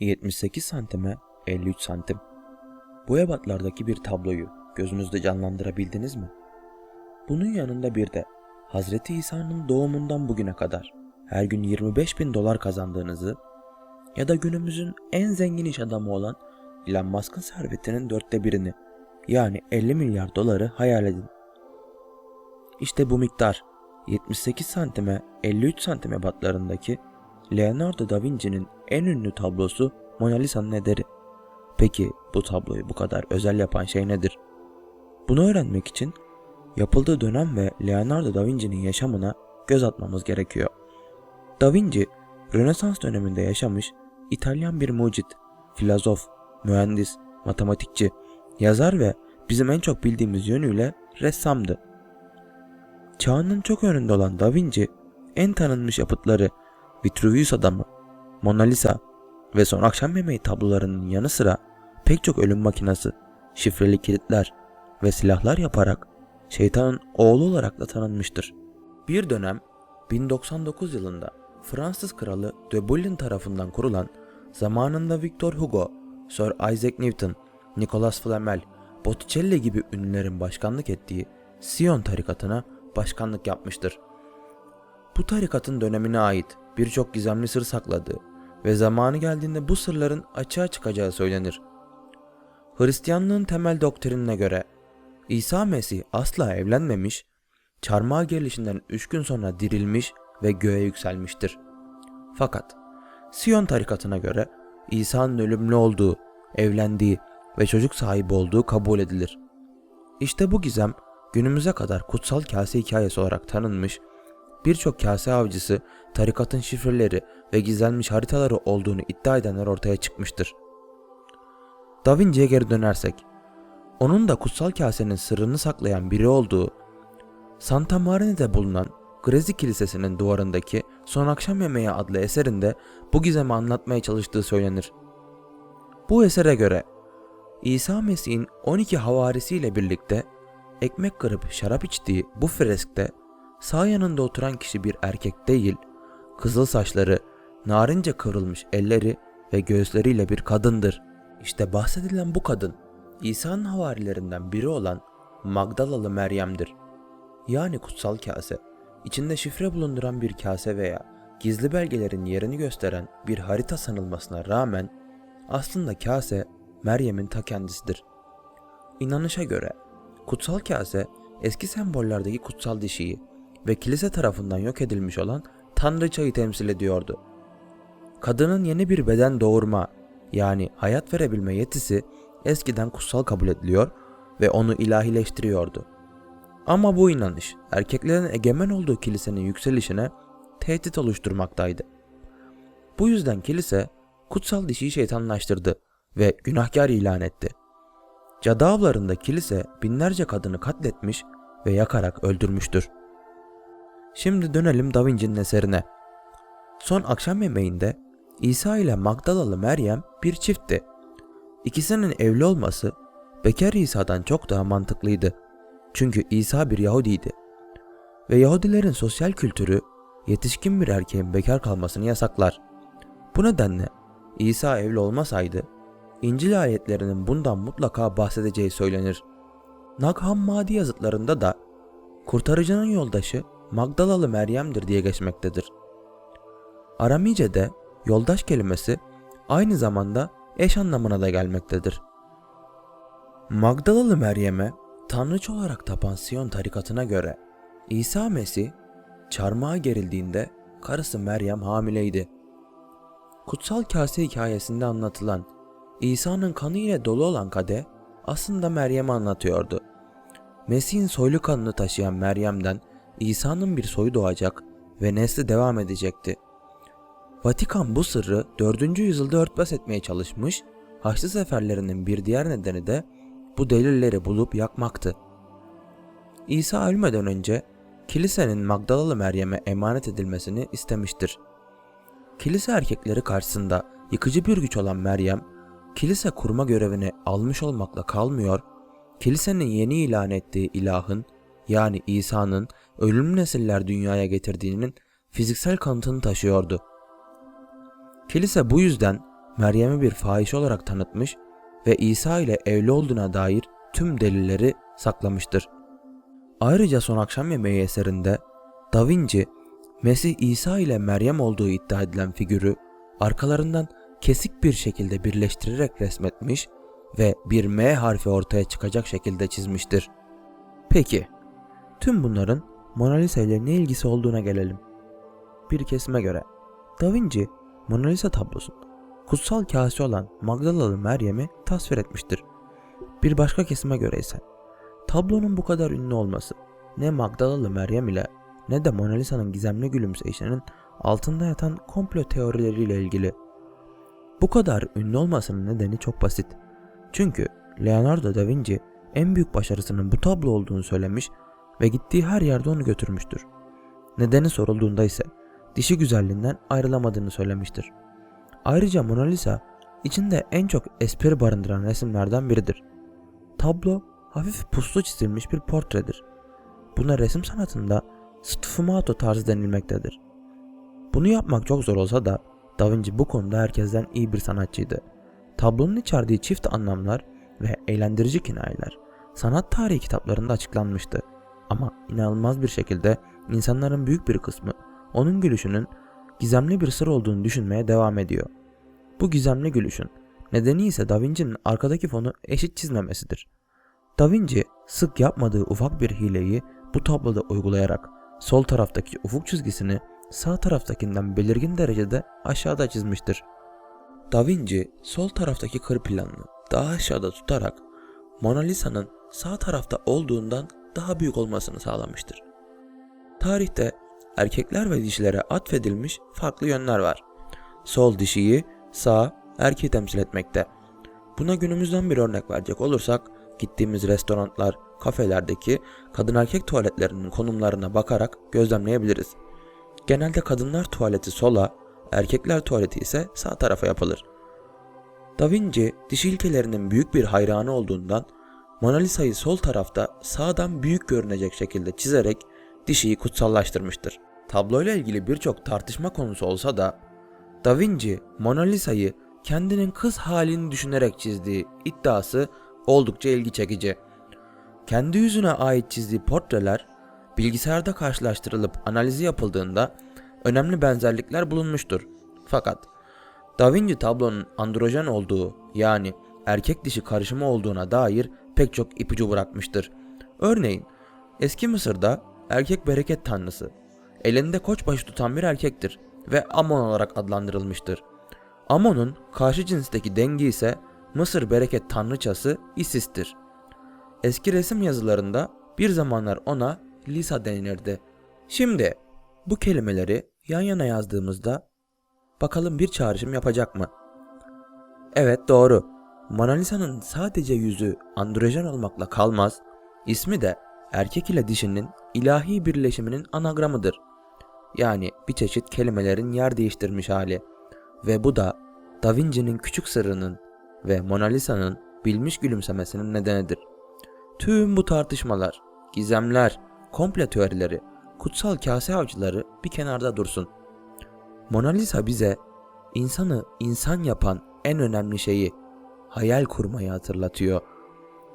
78 santime 53 santim. Bu ebatlardaki bir tabloyu gözünüzde canlandırabildiniz mi? Bunun yanında bir de Hazreti İsa'nın doğumundan bugüne kadar her gün 25 bin dolar kazandığınızı ya da günümüzün en zengin iş adamı olan Elon Musk'ın servetinin dörtte birini yani 50 milyar doları hayal edin. İşte bu miktar 78 santime 53 santim ebatlarındaki Leonardo da Vinci'nin en ünlü tablosu Mona Lisa'nın ederi. Peki bu tabloyu bu kadar özel yapan şey nedir? Bunu öğrenmek için yapıldığı dönem ve Leonardo da Vinci'nin yaşamına göz atmamız gerekiyor. Da Vinci, Rönesans döneminde yaşamış İtalyan bir mucit, filozof, mühendis, matematikçi, yazar ve bizim en çok bildiğimiz yönüyle ressamdı. Çağının çok önünde olan Da Vinci, en tanınmış yapıtları Vitruvius Adamı, Mona Lisa ve Son Akşam Yemeği tablolarının yanı sıra pek çok ölüm makinası, şifreli kilitler ve silahlar yaparak şeytanın oğlu olarak da tanınmıştır. Bir dönem 1099 yılında Fransız kralı de Bouillon tarafından kurulan zamanında Victor Hugo, Sir Isaac Newton, Nicolas Flamel, Botticelli gibi ünlülerin başkanlık ettiği Sion tarikatına başkanlık yapmıştır. Bu tarikatın dönemine ait birçok gizemli sır sakladığı ve zamanı geldiğinde bu sırların açığa çıkacağı söylenir. Hristiyanlığın temel doktrinine göre İsa Mesih asla evlenmemiş, çarmıha gerilişinden 3 gün sonra dirilmiş ve göğe yükselmiştir. Fakat Siyon tarikatına göre İsa'nın ölümlü olduğu, evlendiği ve çocuk sahibi olduğu kabul edilir. İşte bu gizem günümüze kadar kutsal kase hikayesi olarak tanınmış, birçok kase avcısı tarikatın şifreleri ve gizlenmiş haritaları olduğunu iddia edenler ortaya çıkmıştır. Da Vinci'ye geri dönersek, onun da kutsal kasenin sırrını saklayan biri olduğu, Santa Marine'de bulunan Grezi Kilisesi'nin duvarındaki Son Akşam Yemeği adlı eserinde bu gizemi anlatmaya çalıştığı söylenir. Bu esere göre İsa Mesih'in 12 havarisiyle birlikte ekmek kırıp şarap içtiği bu freskte sağ yanında oturan kişi bir erkek değil, kızıl saçları, narince kıvrılmış elleri ve göğüsleriyle bir kadındır. İşte bahsedilen bu kadın İsa'nın havarilerinden biri olan Magdalalı Meryem'dir. Yani kutsal kase, içinde şifre bulunduran bir kase veya gizli belgelerin yerini gösteren bir harita sanılmasına rağmen aslında kase Meryem'in ta kendisidir. İnanışa göre kutsal kase eski sembollerdeki kutsal dişiyi ve kilise tarafından yok edilmiş olan tanrıçayı temsil ediyordu. Kadının yeni bir beden doğurma yani hayat verebilme yetisi eskiden kutsal kabul ediliyor ve onu ilahileştiriyordu. Ama bu inanış erkeklerin egemen olduğu kilisenin yükselişine tehdit oluşturmaktaydı. Bu yüzden kilise kutsal dişiyi şeytanlaştırdı ve günahkar ilan etti. Cadı avlarında kilise binlerce kadını katletmiş ve yakarak öldürmüştür. Şimdi dönelim Da Vinci'nin eserine. Son akşam yemeğinde İsa ile Magdalalı Meryem bir çiftti. İkisinin evli olması bekar İsa'dan çok daha mantıklıydı. Çünkü İsa bir Yahudiydi. Ve Yahudilerin sosyal kültürü yetişkin bir erkeğin bekar kalmasını yasaklar. Bu nedenle İsa evli olmasaydı İncil ayetlerinin bundan mutlaka bahsedeceği söylenir. Nag Hammadi yazıtlarında da kurtarıcının yoldaşı Magdalalı Meryem'dir diye geçmektedir. Aramice'de yoldaş kelimesi aynı zamanda eş anlamına da gelmektedir. Magdalalı Meryem'e tanrıç olarak tapan Siyon tarikatına göre İsa Mesih çarmıha gerildiğinde karısı Meryem hamileydi. Kutsal kase hikayesinde anlatılan İsa'nın kanı ile dolu olan kade aslında Meryem'i anlatıyordu. Mesih'in soylu kanını taşıyan Meryem'den İsa'nın bir soyu doğacak ve nesli devam edecekti. Vatikan bu sırrı 4. yüzyılda örtbas etmeye çalışmış, Haçlı seferlerinin bir diğer nedeni de bu delilleri bulup yakmaktı. İsa ölmeden önce kilisenin Magdalalı Meryem'e emanet edilmesini istemiştir. Kilise erkekleri karşısında yıkıcı bir güç olan Meryem, kilise kurma görevini almış olmakla kalmıyor, kilisenin yeni ilan ettiği ilahın yani İsa'nın ölümlü nesiller dünyaya getirdiğinin fiziksel kanıtını taşıyordu. Kilise bu yüzden Meryem'i bir fahiş olarak tanıtmış ve İsa ile evli olduğuna dair tüm delilleri saklamıştır. Ayrıca son akşam yemeği eserinde Da Vinci, Mesih İsa ile Meryem olduğu iddia edilen figürü arkalarından kesik bir şekilde birleştirerek resmetmiş ve bir M harfi ortaya çıkacak şekilde çizmiştir. Peki, tüm bunların Mona Lisa ile ne ilgisi olduğuna gelelim. Bir kesime göre Da Vinci Mona Lisa tablosunda kutsal kase olan Magdalalı Meryem'i tasvir etmiştir. Bir başka kesime göre ise tablonun bu kadar ünlü olması ne Magdalalı Meryem ile ne de Mona Lisa'nın gizemli gülümseyişinin altında yatan komplo teorileriyle ilgili. Bu kadar ünlü olmasının nedeni çok basit. Çünkü Leonardo da Vinci en büyük başarısının bu tablo olduğunu söylemiş ve gittiği her yerde onu götürmüştür. Nedeni sorulduğunda ise dişi güzelliğinden ayrılamadığını söylemiştir. Ayrıca Mona Lisa içinde en çok espri barındıran resimlerden biridir. Tablo hafif puslu çizilmiş bir portredir. Buna resim sanatında sfumato tarzı denilmektedir. Bunu yapmak çok zor olsa da Da Vinci bu konuda herkesten iyi bir sanatçıydı. Tablonun içerdiği çift anlamlar ve eğlendirici kinayeler sanat tarihi kitaplarında açıklanmıştı. Ama inanılmaz bir şekilde insanların büyük bir kısmı onun gülüşünün gizemli bir sır olduğunu düşünmeye devam ediyor. Bu gizemli gülüşün nedeni ise Da Vinci'nin arkadaki fonu eşit çizmemesidir. Da Vinci sık yapmadığı ufak bir hileyi bu tabloda uygulayarak sol taraftaki ufuk çizgisini sağ taraftakinden belirgin derecede aşağıda çizmiştir. Da Vinci sol taraftaki kır planını daha aşağıda tutarak Mona Lisa'nın sağ tarafta olduğundan daha büyük olmasını sağlamıştır. Tarihte erkekler ve dişilere atfedilmiş farklı yönler var. Sol dişiyi, sağ erkeği temsil etmekte. Buna günümüzden bir örnek verecek olursak gittiğimiz restoranlar, kafelerdeki kadın erkek tuvaletlerinin konumlarına bakarak gözlemleyebiliriz. Genelde kadınlar tuvaleti sola, erkekler tuvaleti ise sağ tarafa yapılır. Da Vinci dişi ilkelerinin büyük bir hayranı olduğundan Mona Lisa'yı sol tarafta sağdan büyük görünecek şekilde çizerek dişiyi kutsallaştırmıştır. Tabloyla ilgili birçok tartışma konusu olsa da Da Vinci Mona Lisa'yı kendinin kız halini düşünerek çizdiği iddiası oldukça ilgi çekici. Kendi yüzüne ait çizdiği portreler bilgisayarda karşılaştırılıp analizi yapıldığında önemli benzerlikler bulunmuştur. Fakat Da Vinci tablonun androjen olduğu yani erkek dişi karışımı olduğuna dair pek çok ipucu bırakmıştır. Örneğin eski Mısır'da erkek bereket tanrısı elinde koçbaşı tutan bir erkektir ve Amon olarak adlandırılmıştır. Amon'un karşı cinsteki dengi ise Mısır bereket tanrıçası Isis'tir. Eski resim yazılarında bir zamanlar ona Lisa denilirdi. Şimdi bu kelimeleri yan yana yazdığımızda bakalım bir çağrışım yapacak mı? Evet doğru. Mona Lisa'nın sadece yüzü androjen olmakla kalmaz, ismi de erkek ile dişinin ilahi birleşiminin anagramıdır. Yani bir çeşit kelimelerin yer değiştirmiş hali. Ve bu da Da Vinci'nin küçük sırrının ve Mona Lisa'nın bilmiş gülümsemesinin nedenidir. Tüm bu tartışmalar, gizemler, komple teorileri, kutsal kase avcıları bir kenarda dursun. Mona Lisa bize insanı insan yapan en önemli şeyi hayal kurmayı hatırlatıyor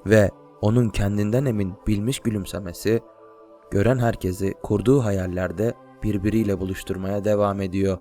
ve onun kendinden emin bilmiş gülümsemesi gören herkesi kurduğu hayallerde birbiriyle buluşturmaya devam ediyor.